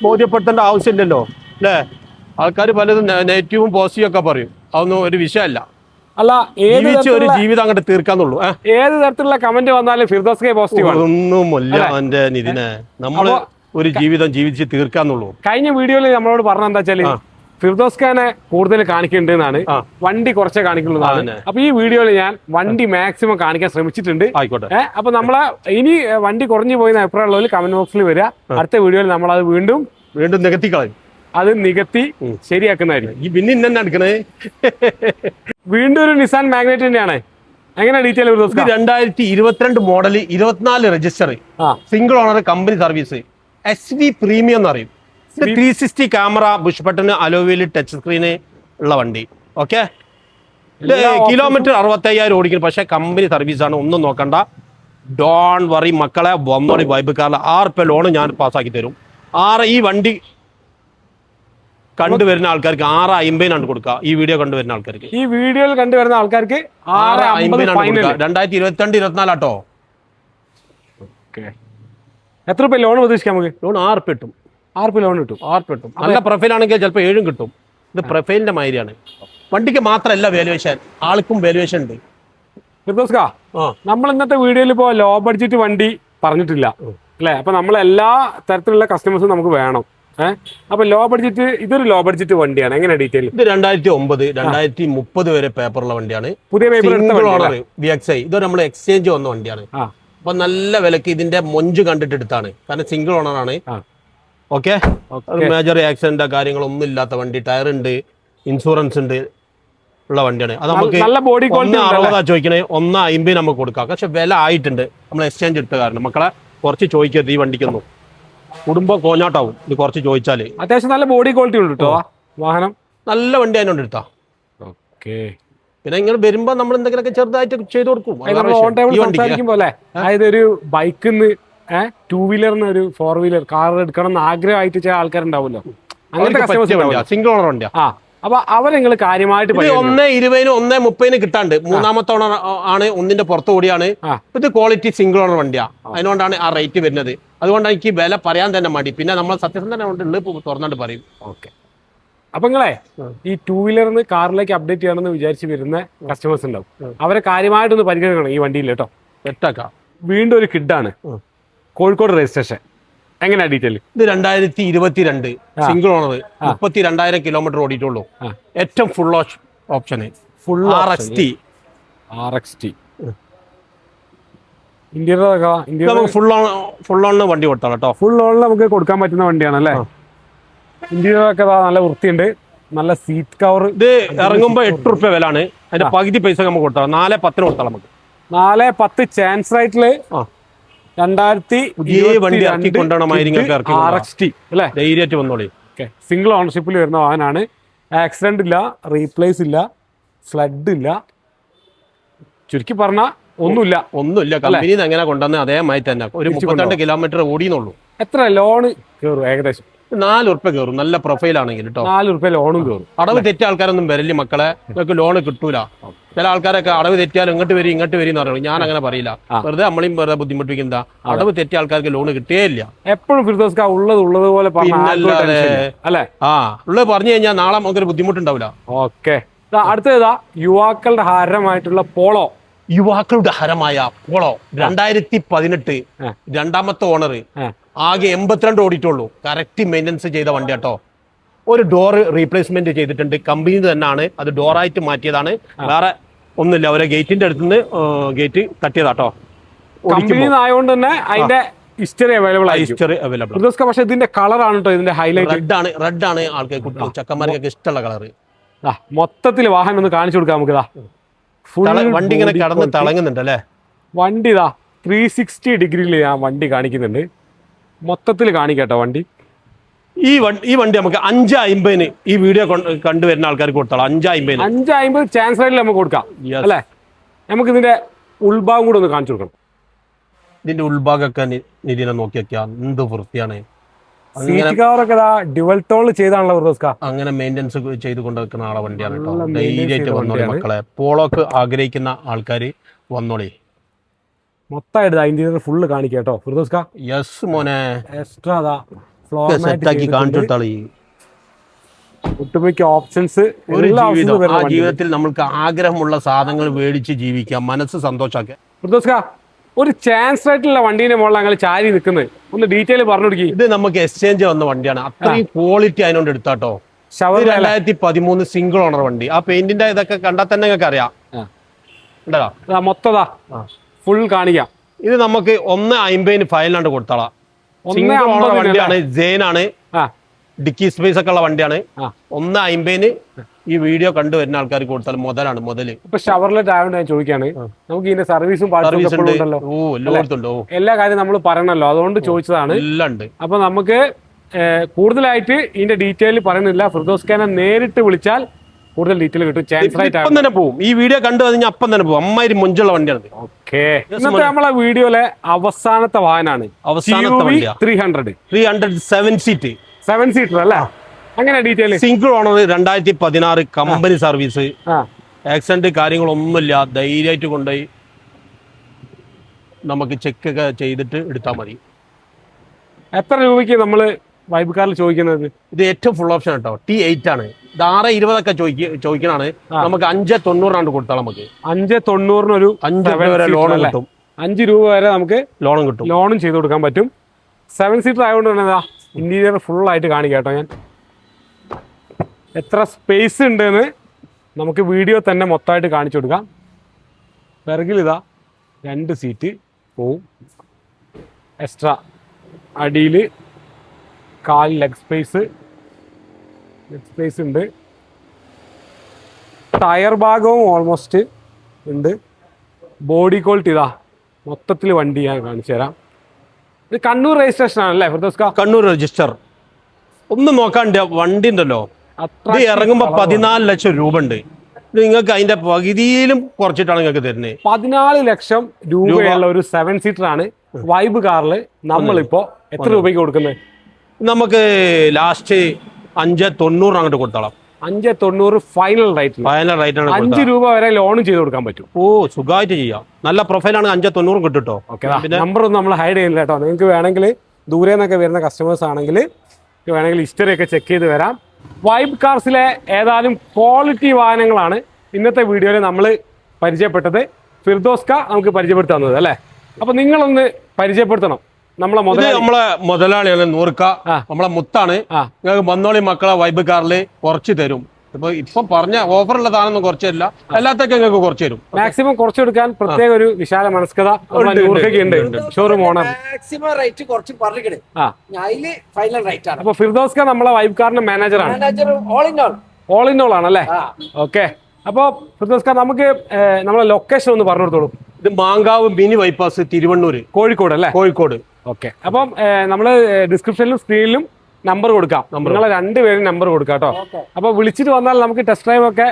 ബോധ്യപ്പെടുത്തേണ്ട ആവശ്യമില്ലല്ലോ. അല്ലേ? ആൾക്കാർ പലതും നെഗറ്റീവും പോസിറ്റീവും ഒക്കെ പറയും. അതൊന്നും ഒരു വിഷയമല്ല. അല്ല ഏത് ഒരു ജീവിതം അങ്ങോട്ട് തീർക്കാന്നുള്ളൂ? ഏത് തരത്തിലുള്ള കമന്റ് വന്നാലും ഫിർദോസ്കെ പോസിറ്റീവ് ഒന്നുമില്ല നിതിനെ. നമ്മൾ ഒരു ജീവിതം ജീവിച്ച് തീർക്കാന്നുള്ളൂ. കഴിഞ്ഞ വീഡിയോയിൽ നമ്മളോട് പറഞ്ഞ എന്താ വെച്ചാൽ. ഫിർദോസ് ഖാനെ കൂടുതൽ കാണിക്കേണ്ടതെന്നാണ്. വണ്ടി കുറച്ചേ കാണിക്കുള്ളതാണ് അതന്നെ. അപ്പൊ ഈ വീഡിയോയിൽ ഞാൻ വണ്ടി മാക്സിമം കാണിക്കാൻ ശ്രമിച്ചിട്ടുണ്ട്. ആയിക്കോട്ടെ. അപ്പൊ നമ്മളെ ഇനി വണ്ടി കുറഞ്ഞു പോയി അഭിപ്രായമുള്ളവർ കമന്റ് ബോക്സിൽ വരിക അടുത്ത വീഡിയോയിൽ നമ്മൾ അത് വീണ്ടും വീണ്ടും നികത്തി കളയും അത് നികത്തി ശരിയാക്കുന്നതായിരിക്കും. ഈ പിന്നെ ഇന്നെ എടുക്കണേ. വീണ്ടും ഒരു നിസാൻ മാഗ്നറ്റ് തന്നെയാണ്. എങ്ങനെ ഡീറ്റെയിൽ ഇത് രണ്ടായിരത്തി ഇരുപത്തിരണ്ട് മോഡൽ ഇരുപത്തിനാല് register single owner company service S V premium എന്ന് പറയും. Three sixty camera push button അലോവിയിൽ touch screen ഉള്ള വണ്ടി. ഓക്കെ കിലോമീറ്റർ അറുപത്തി അയ്യായിരം ഓടിക്കുന്നു. പക്ഷേ കമ്പനി സർവീസ് ആണ്. ഒന്നും നോക്കണ്ട. ഡോൺ വറി മക്കളെ. വന്നോണി വൈബ് കാറിൽ ആറ് രൂപ ലോണ് ഞാൻ പാസ്സാക്കി തരും. ആറ് ഈ വണ്ടി കണ്ടുവരുന്ന ആൾക്കാർക്ക് ആറ് അമ്പതിനാണ് കൊടുക്കുക. ഈ വീഡിയോ കണ്ടുവരുന്ന ആൾക്കാർക്ക്. ഈ വീഡിയോയിൽ കണ്ടുവരുന്ന ആൾക്കാർക്ക് ആറ് അമ്പത് അമ്പതിനാണ് രണ്ടായിരത്തി ഇരുപത്തിരണ്ട് ഇരുപത്തിനാലാട്ടോ എത്ര രൂപ ലോൺ പ്രതീക്ഷിക്കാം നമുക്ക്? ലോൺ ആറ് രൂപ കിട്ടും ആറ് രൂപ ലോൺ കിട്ടും ആറ് കിട്ടും നല്ല പ്രൊഫൈൽ ആണെങ്കിൽ ചിലപ്പോൾ ഏഴും കിട്ടും. ഇത് പ്രൊഫൈലിന്റെ മാതിരിയാണ്. വണ്ടിക്ക് മാത്രമല്ല വാലുവേഷൻ ആൾക്കും വാലുവേഷൻ ഉണ്ട്. ഫിർദോസ് ആ. നമ്മൾ ഇന്നത്തെ വീഡിയോയിൽ ഇപ്പോൾ ലോ ബഡ്ജറ്റ് വണ്ടി പറഞ്ഞിട്ടില്ല. അല്ലേ? അപ്പൊ നമ്മൾ എല്ലാ തരത്തിലുള്ള കസ്റ്റമേഴ്സും നമുക്ക് വേണം. അപ്പൊ ലോ ബഡ്ജറ്റ് ഇതൊരു ലോ ബഡ്ജറ്റ് വണ്ടിയാണ്. എങ്ങനെ ഡീറ്റെയിൽ ഇത് രണ്ടായിരത്തി ഒമ്പത് രണ്ടായിരത്തി മുപ്പത് വരെ പേപ്പറുള്ള വണ്ടിയാണ്. പുതിയ paper owner V X I ഇത് നമ്മൾ എക്സ്ചേഞ്ച് വന്ന വണ്ടിയാണ്. അപ്പൊ നല്ല വിലക്ക് ഇതിന്റെ മൊഞ്ച് കണ്ടിട്ട് എടുത്താണ്. കാരണം സിംഗിൾ ഓണർ ആണ്. ഓക്കെ. മേജർ ആക്സിഡന്റ് കാര്യങ്ങളൊന്നും ഇല്ലാത്ത വണ്ടി. ടയർ ഉണ്ട് ഇൻഷുറൻസ് ഉണ്ട് ഉള്ള വണ്ടിയാണ്. അത് നമുക്ക് നല്ല ബോഡി ക്വാളിറ്റി അറുപതാ ചോദിക്കണേ ഒന്ന് അമ്പത് നമുക്ക് കൊടുക്കാം. പക്ഷെ വില ആയിട്ടുണ്ട്. നമ്മൾ എക്സ്ചേഞ്ച് എടുത്ത കാരണം. മക്കളെ കുറച്ച് ചോദിക്കരുത് ഈ വണ്ടിക്കൊന്നും. കുടുംബം കോഞ്ഞാട്ടാവും. ഇത് കുറച്ച് ചോദിച്ചാൽ. അത്യാവശ്യം നല്ല ബോഡി ക്വാളിറ്റി ഉണ്ട് കേട്ടോ വാഹനം? നല്ല വണ്ടി അതിനോട് എടുത്താ ഓക്കെ. പിന്നെ ഇങ്ങനെ വരുമ്പോ നമ്മൾ എന്തെങ്കിലുമൊക്കെ ചെറുതായിട്ട് ചെയ്ത് കൊടുക്കും. വണ്ടിക്ക്. അതായത് ഒരു ബൈക്ക് ഏഹ് ടൂ വീലറിന് ഒരു ഫോർ വീലർ കാർ എടുക്കണം എന്ന് ആഗ്രഹമായിട്ട് ചില ആൾക്കാരുണ്ടാവുമല്ലോ. അങ്ങനത്തെ സിംഗിൾ ഓണർ വണ്ടിയാ. ആ അപ്പൊ അവരെ നിങ്ങൾ കാര്യമായിട്ട്. ഒന്ന് ഇരുപതിന് ഒന്ന് മുപ്പതിന് കിട്ടാണ്ട്. മൂന്നാമത്തെ ഓണർ ആണ് ഒന്നിന്റെ പുറത്തു കൂടിയാണ് ഇത് ക്വാളിറ്റി സിംഗിൾ ഓണർ വണ്ടിയാ. അതിനോണ്ടാണ് ആ റേറ്റ് വരുന്നത്. അതുകൊണ്ടാണ് എനിക്ക് വില പറയാൻ തന്നെ മടി. പിന്നെ നമ്മൾ സത്യസന്ധന കൊണ്ട് ഉള്ളത് തുറന്നിട്ട് പറയും. ഓക്കെ. അപ്പൊ നിങ്ങളെ ഈ ടൂ വീലറിന്ന് കാറിലേക്ക് അപ്ഡേറ്റ് ചെയ്യണമെന്ന് വിചാരിച്ച് വരുന്ന കസ്റ്റമേഴ്സ് ഉണ്ടാവും. അവരെ കാര്യമായിട്ടൊന്ന് പരിഗണിക്കണം ഈ വണ്ടിയിൽ കേട്ടോ. സെറ്റാക്കാം വീണ്ടും ഒരു കിഡാണ്. കോഴിക്കോട് രജിസ്ട്രേഷൻ. എങ്ങനെയാ ഡീറ്റെയിൽ ഇത് രണ്ടായിരത്തി ഇരുപത്തിരണ്ട് സിംഗിൾ ഓണർ മുപ്പത്തി രണ്ടായിരം കിലോമീറ്റർ ഓടിയിട്ടുള്ളൂ. ഏറ്റവും full option full R X T R X T നമുക്ക് ഫുൾ ഓൺ ഫുൾ വണ്ടി കേട്ടോ ഫുൾ ഓണിൽ നമുക്ക് കൊടുക്കാൻ പറ്റുന്ന വണ്ടിയാണ് അല്ലേ? ഒക്കെ നല്ല വൃത്തിയുണ്ട്. നല്ല സീറ്റ് കവർ ഇത് ഇറങ്ങുമ്പോ എട്ട് റുപ്യ വിലാണ്. അതിന്റെ പകുതി പൈസ നമുക്ക് കൊടുത്താൽ നാല് പത്തിന് കൊടുത്താൽ നമുക്ക്? നാല് പത്ത് ചാൻസ് റൈറ്റിൽ രണ്ടായിരത്തി വണ്ടി ഇറക്കി കൊണ്ടുപോകണമായിരിക്കും ഒക്കെ ഇറക്കി ആർ എക്സ് ടി അല്ലേ? ധൈര്യമായിട്ട് വന്നോളി. ഓക്കെ സിംഗിൾ ഓണർഷിപ്പിൽ വരുന്ന വാഹനമാണ് ആക്സിഡന്റ് ഇല്ല റീപ്ലേസ് ഇല്ല ഫ്ലഡ് ഇല്ല. ചുരുക്കി പറഞ്ഞ ഒന്നുമില്ല. ഒന്നുമില്ല. കമ്പനി അങ്ങനെ കൊണ്ടുവന്ന? അതേമായി തന്നെ. ഒരു മുപ്പത്തിരണ്ട് കിലോമീറ്റർ ഓടിയെന്നുള്ളൂ. എത്ര ലോണ് കയറും ഏകദേശം? നാല് ഉറുപ്പ കയറും നല്ല പ്രൊഫൈൽ ആണെങ്കിൽ കേട്ടോ നാല് ഉറുപ്പ ലോണും കയറും അടവ് തെറ്റിയ ആൾക്കാരൊന്നും വരല്ലേ മക്കളെ. നിങ്ങൾക്ക് ലോൺ കിട്ടൂല. ചില ആൾക്കാരൊക്കെ അടവ് തെറ്റിയാൽ ഇങ്ങോട്ട് വരും ഇങ്ങോട്ട് വരും എന്ന് പറയുന്നത് ഞാൻ അങ്ങനെ പറയില്ല. വെറുതെ നമ്മളെയും വെറുതെ ബുദ്ധിമുട്ടിക്കുന്ന അടവ് തെറ്റിയ ആൾക്കാർക്ക് ലോൺ കിട്ടേയില്ല എപ്പോഴും ഫിർദോസ് ഉള്ളത് ഉള്ളത് പോലെ. അല്ലേ? ആ. ഉള്ളത് പറഞ്ഞു കഴിഞ്ഞാൽ നാളെ നമുക്കൊരു ബുദ്ധിമുട്ടുണ്ടാവില്ല. ഓക്കെ. അടുത്തതാ യുവാക്കളുടെ ഹാരമായിട്ടുള്ള പോളോ. യുവാക്കളുടെ ഹരമായ പോളോ രണ്ടായിരത്തി പതിനെട്ട് രണ്ടാമത്തെ ഓണർ. ആകെ എൺപത്തിരണ്ട് ഓടിയിട്ടുള്ളൂ. കറക്റ്റ് മെയിന്റനൻസ് ചെയ്ത വണ്ടി കേട്ടോ ഒരു ഡോർ റീപ്ലേസ്മെന്റ് ചെയ്തിട്ടുണ്ട്. കമ്പനി തന്നെയാണ്. അത് ഡോറായിട്ട് മാറ്റിയതാണ്. വേറെ ഒന്നുമില്ല. അവരെ ഗേറ്റിന്റെ അടുത്തുനിന്ന് ഗേറ്റ് തട്ടിയതാട്ടോ. കമ്പനി ആയതുകൊണ്ട് തന്നെ അതിന്റെ ഹിസ്റ്ററി അവൈലബിൾ ഹിസ്റ്ററി അവൈലബിൾ പക്ഷേ ഇതിന്റെ കളറാണ് കേട്ടോ ഇതിന്റെ ഹൈലൈറ്റ് റെഡ് ആണ്. റെഡ് ആണ് ആൾക്കാർ ചക്കന്മാർക്കൊക്കെ ഇഷ്ടമുള്ള കളർ മൊത്തത്തിൽ വാഹനം ഒന്ന് കാണിച്ചു കൊടുക്കാം നമുക്ക് വണ്ടി ഇങ്ങനെ കടന്ന് തിളങ്ങുന്നുണ്ട് അല്ലേ വണ്ടി ഇതാ ത്രീ സിക്സ്റ്റി ഡിഗ്രിയിൽ ഞാൻ വണ്ടി കാണിക്കുന്നുണ്ട്. മൊത്തത്തിൽ കാണിക്കട്ടോ വണ്ടി. ഈ വണ്ടി ഈ വണ്ടി നമുക്ക് അഞ്ച് അമ്പതിന് ഈ വീഡിയോ കണ്ടുവരുന്ന ആൾക്കാർക്ക് കൊടുത്തോളാം. അഞ്ച് അമ്പതിന് അഞ്ച് അമ്പത് ചാൻസ് റൈഡിൽ നമുക്ക് കൊടുക്കാം. അല്ലേ? നമുക്ക് ഇതിന്റെ ഉൾഭാഗം കൂടെ ഒന്ന് കാണിച്ചു കൊടുക്കണം. ഇതിന്റെ ഉൾഭാഗമൊക്കെ നിരീനെ നോക്കിയൊക്കെയാ എന്ത് വൃത്തിയാണ്. സീറ്റ് കവറൊക്കെ ഇതാ ടോൾ ചെയ്താണല്ലോ അങ്ങനെ മെയിന്റെനൻസ് ചെയ്ത് കൊണ്ടുവെക്കുന്ന ആളെ വണ്ടിയാണ് കേട്ടോ. ധൈര്യമായിട്ട് വന്നോളി മക്കളെ. പോളോക്ക് ആഗ്രഹിക്കുന്ന ആൾക്കാർ വന്നോളി. മൊത്തമായിട്ട് ഇന്റീരിയർ ഫുള്ള് കാണിക്കാം കേട്ടോ. ഫിർദോസ്ക യെസ് മോനെ. എക്സ്ട്രാ അതാ ഫ്ലോർ സെറ്റാക്കി കാണിച്ചു കൊടുത്താളി ഒട്ടുമിക്ക ഓപ്ഷൻസ് ഒരു ജീവിതം ആ ജീവിതത്തിൽ നമ്മൾക്ക് ആഗ്രഹമുള്ള സാധനങ്ങൾ മേടിച്ച് ജീവിക്കാം. മനസ്സ് സന്തോഷമാക്കുക ഫിർദോസ്ക ഒരു ചാൻസ് ആയിട്ടുള്ള വണ്ടീന്റെ മുകളിൽ ഞങ്ങൾ ചാരി നിൽക്കുന്നത്. ഒന്ന് ഡീറ്റെയിൽ പറഞ്ഞു കൊടുക്കി. ഇത് നമുക്ക് എക്സ്ചേഞ്ച് വന്ന വണ്ടിയാണ്. അത്രയും ക്വാളിറ്റി അതിനോട് എടുത്താട്ടോ. രണ്ടായിരത്തി പതിമൂന്ന് സിംഗിൾ ഓണർ വണ്ടി. ആ പെയിന്റിന്റെ ഇതൊക്കെ കണ്ടാൽ തന്നെ നിങ്ങൾക്ക് അറിയാം. മൊത്തതാ. ഫുൾ കാണിക്കാം. ഇത് നമുക്ക് ഒന്ന് അമ്പതിന് ഫയലിനാണ്ട് കൊടുത്താളാം. സിംഗിൾ ഓണർ വണ്ടിയാണ്. ജെയിനാണ് ഡിക്കി സ്പേസ് ഒക്കെ ഉള്ള വണ്ടിയാണ്. ഒന്ന് അമ്പതിന് ഈ വീഡിയോ കണ്ടു വരുന്ന ആൾക്കാർ കൊടുത്താൽ മുതലാണ് മുതൽ. ഇപ്പൊ ഷവർലെറ്റ് ആയതുകൊണ്ട് ഞാൻ ചോദിക്കാണ് നമുക്ക് ഇതിന്റെ സർവീസും ഉണ്ടല്ലോ ഓ എല്ലാ കാര്യം നമ്മൾ പറയണല്ലോ. അതുകൊണ്ട് ചോദിച്ചതാണ്. ഉണ്ട് അപ്പൊ നമുക്ക് കൂടുതലായിട്ട് ഇതിന്റെ ഡീറ്റെയിൽ പറയുന്നില്ല. ഫിർദോസ് ഖാനെ നേരിട്ട് വിളിച്ചാൽ കൂടുതൽ ഡീറ്റെയിൽ കിട്ടും. ചാൻസ് ആയിട്ട് പോകും തന്നെ പോകും ഈ വീഡിയോ കണ്ടു കഴിഞ്ഞാൽ അപ്പം തന്നെ പോകും അമ്മാതിരി മുഞ്ചുള്ള വണ്ടിയാണ് ഓക്കെ. ഇന്നത്തെ നമ്മളെ വീഡിയോയിലെ അവസാനത്തെ വാഹനമാണ് അവസാനത്തെ three hundred three hundred seven seat seven seater അല്ലേ? അങ്ങനെ ഡീറ്റെയിൽ സിംഗിൾ ഓണർ രണ്ടായിരത്തി പതിനാറ് കമ്പനി സർവീസ് ആക്സിഡന്റ് കാര്യങ്ങളൊന്നുമില്ല. ധൈര്യമായിട്ട് കൊണ്ടുപോയി നമുക്ക് ചെക്ക് ഒക്കെ ചെയ്തിട്ട് എടുത്താൽ മതി. എത്ര രൂപയ്ക്ക് നമ്മൾ വൈബ് കാറിൽ ചോദിക്കുന്നത്? ഇത് ഏറ്റവും ഫുൾ ഓപ്ഷൻ കേട്ടോ ടി എയ്റ്റ് ആണ്. ഇത് ആറ് ഇരുപതൊക്കെ ചോദിക്ക ചോദിക്കണാണ്. നമുക്ക് അഞ്ച് ആണ് കൊടുത്താൽ നമുക്ക്. അഞ്ച് തൊണ്ണൂറിനൊരു അഞ്ച് വരെ ലോൺ? കിട്ടും. അഞ്ച് രൂപ വരെ നമുക്ക് ലോണും കിട്ടും. ലോണും ചെയ്ത് കൊടുക്കാൻ പറ്റും. സെവൻ സീറ്റർ ആയതുകൊണ്ട് തന്നെ ഇന്റീരിയർ ഫുൾ ആയിട്ട് കാണിക്കാം കേട്ടോ ഞാൻ. എത്ര സ്പേസ് ഉണ്ടെന്ന് നമുക്ക് വീഡിയോ തന്നെ മൊത്തമായിട്ട് കാണിച്ചു കൊടുക്കാം. പിറകിലിതാ രണ്ട് സീറ്റ് പോവും. എക്സ്ട്രാ അടിയിൽ കാൽ ലെഗ് സ്പേസ് ലെഗ് സ്പേസ് ഉണ്ട്. ടയർ ഭാഗവും ഓൾമോസ്റ്റ് ഉണ്ട്. ബോഡി ക്വാളിറ്റി ഇതാ മൊത്തത്തിൽ വണ്ടി ഞാൻ കാണിച്ചു തരാം. ഇത് കണ്ണൂർ രജിസ്ട്രേഷൻ ആണല്ലേ ഫിർദോസ്ക കണ്ണൂർ രജിസ്റ്റർ ഒന്നും നോക്കാണ്ട് വണ്ടി ഉണ്ടല്ലോ. ഇത് ഇറങ്ങുമ്പോ പതിനാല് ലക്ഷം രൂപ ഉണ്ട് നിങ്ങൾക്ക് അതിന്റെ പകുതിയിലും കുറച്ചിട്ടാണ് നിങ്ങൾക്ക് തരുന്നത്. പതിനാല് ലക്ഷം രൂപയുള്ള ഒരു സെവൻ സീറ്റർ ആണ്. വൈബ് കാറിൽ നമ്മളിപ്പോ എത്ര രൂപയ്ക്ക് കൊടുക്കുന്നത്? നമുക്ക് ലാസ്റ്റ് അഞ്ച് തൊണ്ണൂറ് അങ്ങോട്ട് കൊടുത്തോളാം. അഞ്ച് തൊണ്ണൂറ് ഫൈനൽ റേറ്റ് ഫൈനൽ റേറ്റ് ആണ് അഞ്ച് രൂപ വരെ ലോൺ ചെയ്ത് കൊടുക്കാൻ പറ്റും. ഓ സുഖമായിട്ട് ചെയ്യാം. നല്ല പ്രൊഫൈലാണ് അഞ്ച് തൊണ്ണൂറും കിട്ടുട്ടോ. ഓക്കെ നമ്പർ ഒന്നും നമ്മൾ ഹൈഡ് ചെയ്യില്ല കേട്ടോ. നിങ്ങൾക്ക് വേണമെങ്കിൽ ദൂരെ നിന്നൊക്കെ വരുന്ന കസ്റ്റമേഴ്സ് ആണെങ്കിൽ വേണമെങ്കിൽ ഹിസ്റ്ററി ഒക്കെ ചെക്ക് ചെയ്ത് വരാം. വൈബ് കാർസിലെ ഏതാനും ക്വാളിറ്റി വാഹനങ്ങളാണ് ഇന്നത്തെ വീഡിയോയിൽ നമ്മൾ പരിചയപ്പെട്ടത്. ഫിർദോസ്ക നമുക്ക് പരിചയപ്പെടുത്തി തന്നത് അല്ലേ? അപ്പൊ നിങ്ങളൊന്ന് പരിചയപ്പെടുത്തണം. നമ്മളെ നമ്മളെ മുതലാളി. നമ്മളെ മുതലാളിയാണ് നൂർക്ക. നമ്മളെ മുത്താണ്. നിങ്ങൾക്ക് വന്നോളി മക്കളെ വൈബ് കാറിൽ കുറച്ച് തരും. ഇപ്പൊ ഇപ്പൊ പറഞ്ഞ ഓഫറുള്ള സാധനം കുറച്ച് തരില്ല അല്ലാത്തൊക്കെ നിങ്ങൾക്ക് കുറച്ച് തരും മാക്സിമം കുറച്ചെടുക്കാൻ പ്രത്യേക ഒരു വിശാല മനസ്കത ഉണ്ട്, ഷോറൂം ഓണർ മാക്സിമം റേറ്റ് കുറച്ച് അതിൽ ഫൈനൽ റേറ്റ് ആണ്. അപ്പൊ ഫിർദോസ്ക നമ്മളെ വൈബ് കാറിന്റെ മാനേജറാണ് manager all in all all in all ആണല്ലേ? ഓക്കെ അപ്പോൾ ഫിർദോസ് ഖാൻ നമുക്ക് നമ്മളെ ലൊക്കേഷൻ ഒന്ന് പറഞ്ഞു കൊടുത്തോളൂ. ഇത് മാങ്കാവ് മിനി ബൈപ്പാസ് തിരുവണ്ണൂർ കോഴിക്കോട് അല്ലേ? കോഴിക്കോട്. ഓക്കെ അപ്പം നമ്മൾ ഡിസ്ക്രിപ്ഷനിലും സ്ക്രീനിലും നമ്പർ കൊടുക്കാം. നിങ്ങളെ രണ്ടുപേരും നമ്പർ കൊടുക്കാം കേട്ടോ. അപ്പൊ വിളിച്ചിട്ട് വന്നാൽ നമുക്ക് ടെസ്റ്റ് ഡ്രൈവ് ഒക്കെ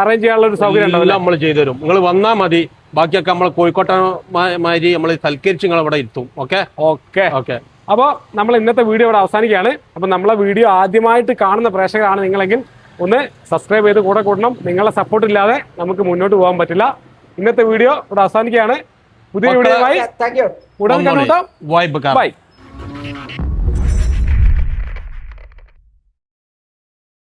അറേഞ്ച് ചെയ്യാനുള്ള ഒരു സൗകര്യം ഉണ്ടാവില്ല. നമ്മൾ ചെയ്തു തരും നിങ്ങൾ വന്നാൽ മതി. ബാക്കിയൊക്കെ നമ്മൾ കോഴിക്കോട്ടമാരി നമ്മൾ സൽക്കരിച്ച് നിങ്ങൾ ഇവിടെ ഇരുത്തും. ഓക്കെ ഓക്കെ ഓക്കെ അപ്പോൾ നമ്മൾ ഇന്നത്തെ വീഡിയോ ഇവിടെ അവസാനിക്കുകയാണ്. അപ്പോൾ നമ്മളെ വീഡിയോ ആദ്യമായിട്ട് കാണുന്ന പ്രേക്ഷകരാണ് നിങ്ങളെങ്കിൽ ഒന്ന് സബ്സ്ക്രൈബ് ചെയ്ത് കൂടെ കൂടണം. നിങ്ങളെ സപ്പോർട്ട് ഇല്ലാതെ നമുക്ക് മുന്നോട്ട് പോകാൻ പറ്റില്ല. ഇന്നത്തെ വീഡിയോ ഇവിടെ അവസാനിക്കുകയാണ്. പുതിയ വീഡിയോ ബൈ താങ്ക് യു ഉടൻ കണ്ടുമുട്ടാം വൈബ് കാർ ബൈ